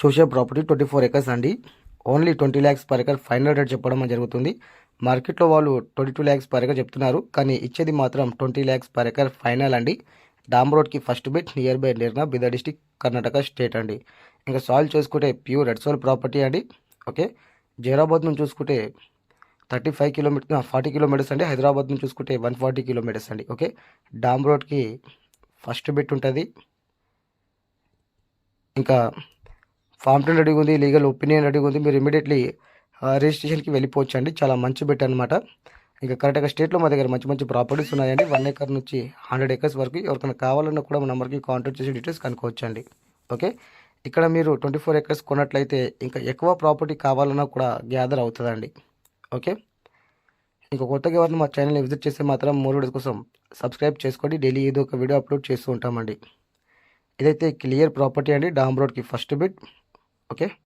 చూసే property twenty four acres అండి. Only twenty lakhs per acre final rate చెప్పడం జరుగుతుంది. మార్కెట్లో వాళ్ళు twenty two lakhs per acre చెప్తున్నారు. కానీ ఇచ్చేది మాత్రం twenty lakhs per acre final అండి. డామ్ రోడ్కి first bit nearby Nirna Bidar district Karnataka state అండి. ఇంకా సాయిల్ చూసుకుంటే ప్యూర్ రెడ్ సోల్ ప్రాపర్టీ అండి. ఓకే జైరాబాద్ నుంచి చూసుకుంటే thirty five kilometre forty kilometres అండి. హైదరాబాద్ నుంచి చూసుకుంటే వన్ ఫార్టీ కిలోమీటర్స్ అండి. ఓకే డామ్ రోడ్కి ఫస్ట్ బిట్ ఉంటుంది. ఇంకా ఫామ్ టెన్ రెడీగా ఉంది లీగల్ ఒపీనియన్ రెడీగా ఉంది. మీరు ఇమీడియట్లీ రిజిస్ట్రేషన్కి వెళ్ళిపోవచ్చు అండి చాలా మంచి బెట్ అనమాట ఇంకా కరెక్ట్గా స్టేట్లో మా దగ్గర మంచి మంచి ప్రాపర్టీస్ ఉన్నాయండి. వన్ ఎకర్ నుంచి హండ్రెడ్ ఎకర్స్ వరకు ఎవరికైనా కావాలన్నా కూడా మా నెంబర్కి కాంటాక్ట్ చేసి డీటెయిల్స్ కనుక్కోవచ్చండి. ఓకే? ఇక్కడ మీరు ట్వంటీ ఫోర్ ఎకర్స్ కొన్నట్లయితే ఇంకా ఎక్కువ ప్రాపర్టీ కావాలన్నా కూడా గ్యాదర్ అవుతుందండి. ఓకే? ఇంకా కొత్తగా ఎవరిని మా ఛానల్ని విజిట్ చేస్తే మాత్రం మూడు వీడియోస్ కోసం సబ్స్క్రైబ్ చేసుకోండి. డైలీ ఏదో ఒక వీడియో అప్లోడ్ చేస్తూ ఉంటామండి. ఇదైతే క్లియర్ ప్రాపర్టీ అండి. డామ్ రోడ్కి ఫస్ట్ బిట్. ఓకే